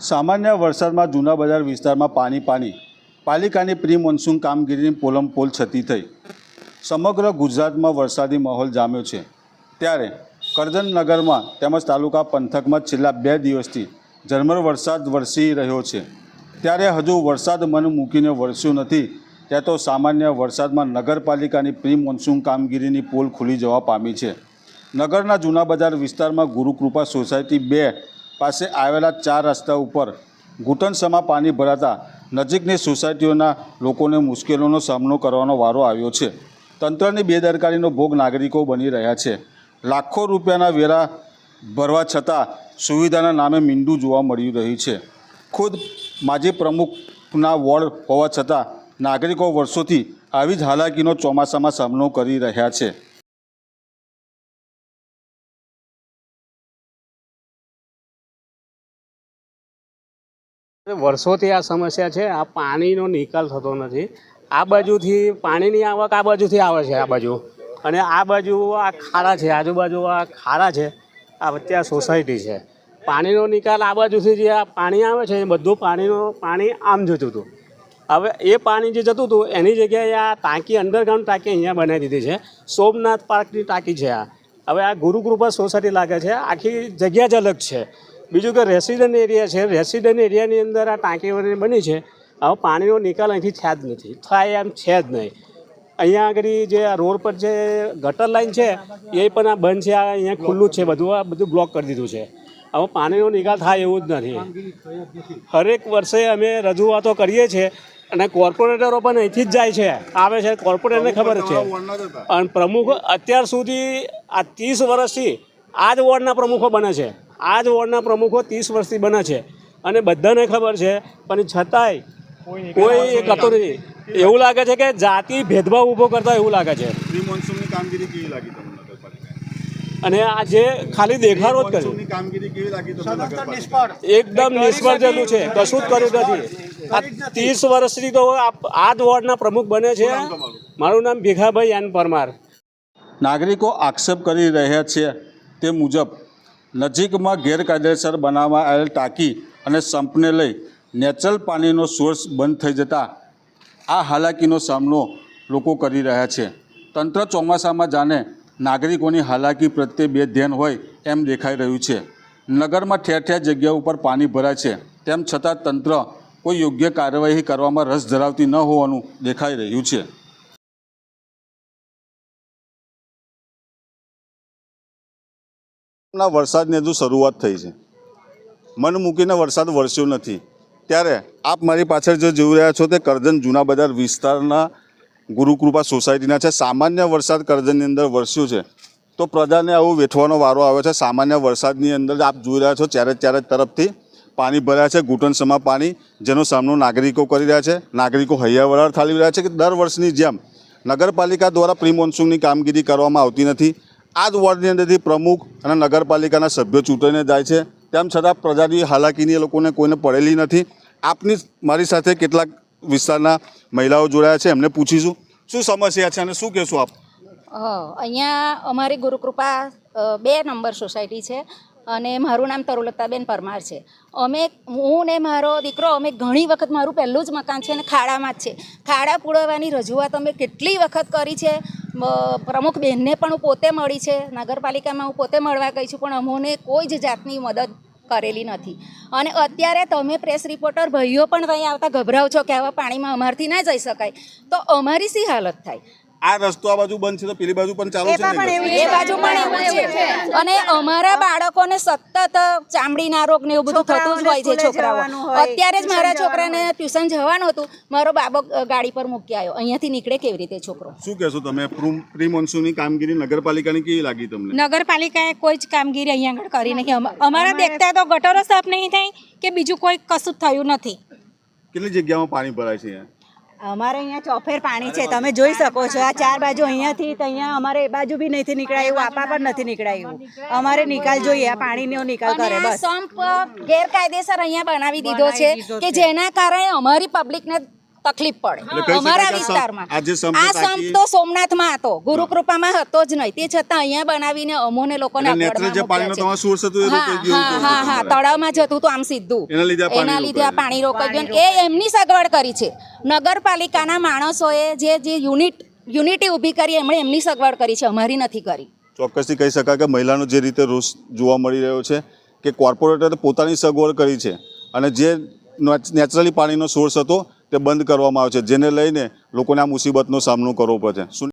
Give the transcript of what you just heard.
સામાન્ય વરસાદમાં જૂના બજાર વિસ્તારમાં પાણી પાણી. પાલિકાની પ્રી મોન્સૂન કામગીરીની પોલમ પોલ છતી થઈ. સમગ્ર ગુજરાતમાં વરસાદી માહોલ જામ્યો છે. ત્યારે કરજણનગરમાં તેમજ તાલુકા પંથકમાં છેલ્લા બે દિવસથી ઝરમર વરસાદ વરસી રહ્યો છે. ત્યારે હજુ વરસાદ મન મૂકીને વરસ્યો નથી. ત્યાં તો સામાન્ય વરસાદમાં નગરપાલિકાની પ્રી મોન્સૂન કામગીરીની પોલ ખુલી જવા પામી છે. નગરના જૂના બજાર વિસ્તારમાં ગુરુકૃપા સોસાયટી બે પાસે આવેલા ચાર રસ્તા ઉપર ઘૂંટણસમાં પાણી ભરાતા નજીકની સોસાયટીઓના લોકોને મુશ્કેલીઓનો સામનો કરવાનો વારો આવ્યો છે. તંત્રની બેદરકારીનો ભોગ નાગરિકો બની રહ્યા છે. લાખો રૂપિયાના વેરા ભરવા છતાં સુવિધાના નામે મીંડું જોવા મળી રહી છે. ખુદ માજી પ્રમુખના વોર્ડ હોવા છતાં નાગરિકો વર્ષોથી આવી જ હાલાકીનો ચોમાસામાં સામનો કરી રહ્યા છે. વર્ષોથી આ સમસ્યા છે, આ પાણીનો નિકાલ થતો નથી. આ બાજુથી, પાણીની આવક આ બાજુથી આવે છે, આ બાજુ. અને આ બાજુ આ ખાડા છે, આજુબાજુ આ ખાડા છે, આ વચ્ચે આ સોસાયટી છે. પાણીનો નિકાલ આ બાજુથી જે આ પાણી આવે છે, એ બધું પાણીનો, પાણી આમ જતું હતું. હવે એ પાણી જે જતું હતું, એની જગ્યાએ આ ટાંકી અંડરગ્રાઉન્ડ ટાંકી અહીંયા બનાવી દીધી છે. સોમનાથ પાર્કની ટાંકી છે આ. હવે આ ગુરુકૃપા સોસાયટી લાગે છે, આખી જગ્યા જ અલગ છે. બીજું કે રેસિડન્ટ એરિયા છે. રેસિડન્ટ એરિયાની અંદર આ ટાંકી બની છે. હવે પાણીનો નિકાલ અહીંથી થયા જ નથી. થાય એમ છે જ નહીં. અહીંયા આગળ જે આ રોડ પર જે ગટર લાઈન છે, એ પણ આ બંધ છે. આ અહીંયા ખુલ્લું જ છે. બધું આ બધું બ્લોક કરી દીધું છે. હવે પાણીનો નિકાલ થાય એવું જ નથી. હરેક વર્ષે અમે રજૂઆતો કરીએ છીએ અને કોર્પોરેટરો પણ અહીંથી જ જાય છે. આવે છે. કોર્પોરેટરને ખબર છે. અને પ્રમુખ અત્યાર સુધી આ ત્રીસ વર્ષથી આ જ વોર્ડના પ્રમુખો બને છે. આ જ વોર્ડના પ્રમુખો ત્રીસ વર્ષથી બને છે. અને બધાને ખબર છે પણ છતાંય કોઈ એક હતો નથી. એવું લાગે છે કે જાતિ ભેદભાવ ઊભો કરતા એવું લાગે છે. કામગીરી કેવી લાગી અને આ જે ખાલી દેખાડો જ કરે કામગીરી કેવી લાગી તમને નગરપાલિકા એકદમ નિષ્ફળ જેલું છે. કશું જ કર્યું નથી. આ ત્રીસ વર્ષથી તો આ આ જ વોર્ડના પ્રમુખ બને છે. મારું નામ ભીખાભાઈ એન પરમાર. નાગરિકો આક્ષેપ કરી રહ્યા છે તે મુજબ નજીકમાં ગેરકાયદેસર બનાવવામાં આવેલ ટાંકી અને સંપને લઈ નેચરલ પાણીનો સોર્સ બંધ થઈ જતાં આ હાલાકીનો સામનો લોકો કરી રહ્યા છે. તંત્ર ચોમાસામાં જાણે નાગરિકોની હાલાકી પ્રત્યે બે ધ્યાન હોય એમ દેખાઈ રહ્યું છે. નગરમાં ઠેર ઠેર જગ્યા ઉપર પાણી ભરાય છે. તેમ છતાં તંત્ર કોઈ યોગ્ય કાર્યવાહી કરવામાં રસ ધરાવતી ન હોવાનું દેખાઈ રહ્યું છે. ના વરસાદની હજુ શરૂઆત થઈ છે. મન મૂકીને વરસાદ વરસ્યો નથી. ત્યારે આપ મારી પાછળ જે જોઈ રહ્યા છો તે કરજણ જૂના બજાર વિસ્તારના ગુરુકૃપા સોસાયટીના છે. સામાન્ય વરસાદ કરજણની અંદર વરસ્યો છે. તો પ્રજાને આવું વેઠવાનો વારો આવ્યો છે. સામાન્ય વરસાદની અંદર આપ જોઈ રહ્યા છો, ચારે ચારે તરફથી પાણી ભરાયા છે. ઘૂંટણસમાં પાણી જેનો સામનો નાગરિકો કરી રહ્યા છે. નાગરિકો હૈયાવરાળ થાળી રહ્યા છે કે દર વર્ષની જેમ નગરપાલિકા દ્વારા પ્રી મોન્સૂનની કામગીરી કરવામાં આવતી નથી. આ જ વોર્ડની અંદરથી પ્રમુખ અને નગરપાલિકાના સભ્યો ચૂંટાઈને જાય છે. તેમ છતાં પ્રજાની હાલાકીની એ લોકોને કોઈને પડેલી નથી. આપની મારી સાથે કેટલાક વિસ્તારના મહિલાઓ જોડાયા છે, એમને પૂછીશું. શું સમસ્યા છે અને શું કહેશું આપ? અહીંયા અમારી ગુરુકૃપા બે નંબર સોસાયટી છે અને મારું નામ તરુલતાબેન પરમાર છે. અમે, હું ને મારો દીકરો, અમે ઘણી વખત મારું પહેલું જ મકાન છે અને ખાડામાં જ છે. ખાડા પુરાવવાની રજૂઆત અમે કેટલી વખત કરી છે? પ્રમુખ બહેનને પણ હું પોતે મળી છે. નગરપાલિકામાં હું પોતે મળવા ગઈ છું, પણ અમોને કોઈ જ જાતની મદદ કરેલી નથી. અને અત્યારે તમે પ્રેસ રિપોર્ટર ભાઈઓ પણ અહીં આવતા ગભરાવ છો કે આવા પાણીમાં અમારથી ના જઈ શકાય. તો અમારી શી હાલત થાય? આ રસ્તો આ બાજુ બંધ છે તો પેલી બાજુ પણ ચાલુ છે એ બાજુ પણ એવું છે. અને અમારા બાળકોને સતત ચામડીના રોગ ને એવું બધું થતું જ હોય છે છોકરાઓ. અત્યારે જ મારા છોકરાને ટ્યુશન જવાનું હતું. મારો બાબો ગાડી પર મૂકી આવ્યો. અહીંયાથી નીકળે કેવી રીતે છોકરો? શું કહેશો તમે? પ્રી મોન્સૂનની કામગીરી નગરપાલિકાની કેવી લાગી તમને? નગરપાલિકાએ કોઈ જ કામગીરી અહીંયા આગળ કરી નથી. અમારા દેખતા તો ગટરો સાફ નહીં થઈ કે બીજું કોઈ કશું જ થયું નથી. કેટલી જગ્યામાં પાણી ભરાય છે અહીંયા? અમારે અહીંયા ચોફેર પાણી છે તમે જોઈ શકો છો આ ચાર બાજુ અહીંયાથી તો અહીંયા અમારે એ બાજુ બી નથી નીકળાયું આપા પણ નથી નીકળાયું. અમારે નિકાલ જોઈએ આ પાણીનો નિકાલ કરે બસ. સંપ ગેરકાયદેસર અહીંયા બનાવી દીધો છે કે જેના કારણે અમારી પબ્લિકને તકલીફ પડે. અમારા વિસ્તારમાં. આ જે સંપ તો સોમનાથમાં હતો ગુરુકૃપામાં હતો જ નહીં. તે છતાં અહીંયા બનાવીને અમોને લોકોને હા હા હા તળાવમાં જતું હતું આમ સીધું. એના લીધે આ. પાણી રોકાઈ ગયું. એ એમની સગવડ કરી છે. નગરપાલિકાના માણસોએ જે જે યુનિટ, યુનિટી ઊભી કરી, એમણે એમની સગવડ કરી છે. અમારી નથી કરી. ચોક્કસથી કહી શકાય કે મહિલાનો જે રીતે રોષ જોવા મળી રહ્યો છે કે કોર્પોરેટરે પોતાની સગવડ કરી છે અને જે નેચરલી પાણીનો સોર્સ હતો તે બંધ કરવામાં આવ્યો છે, જેને લઈને લોકોને આ મુસીબતનો સામનો કરવો પડે શું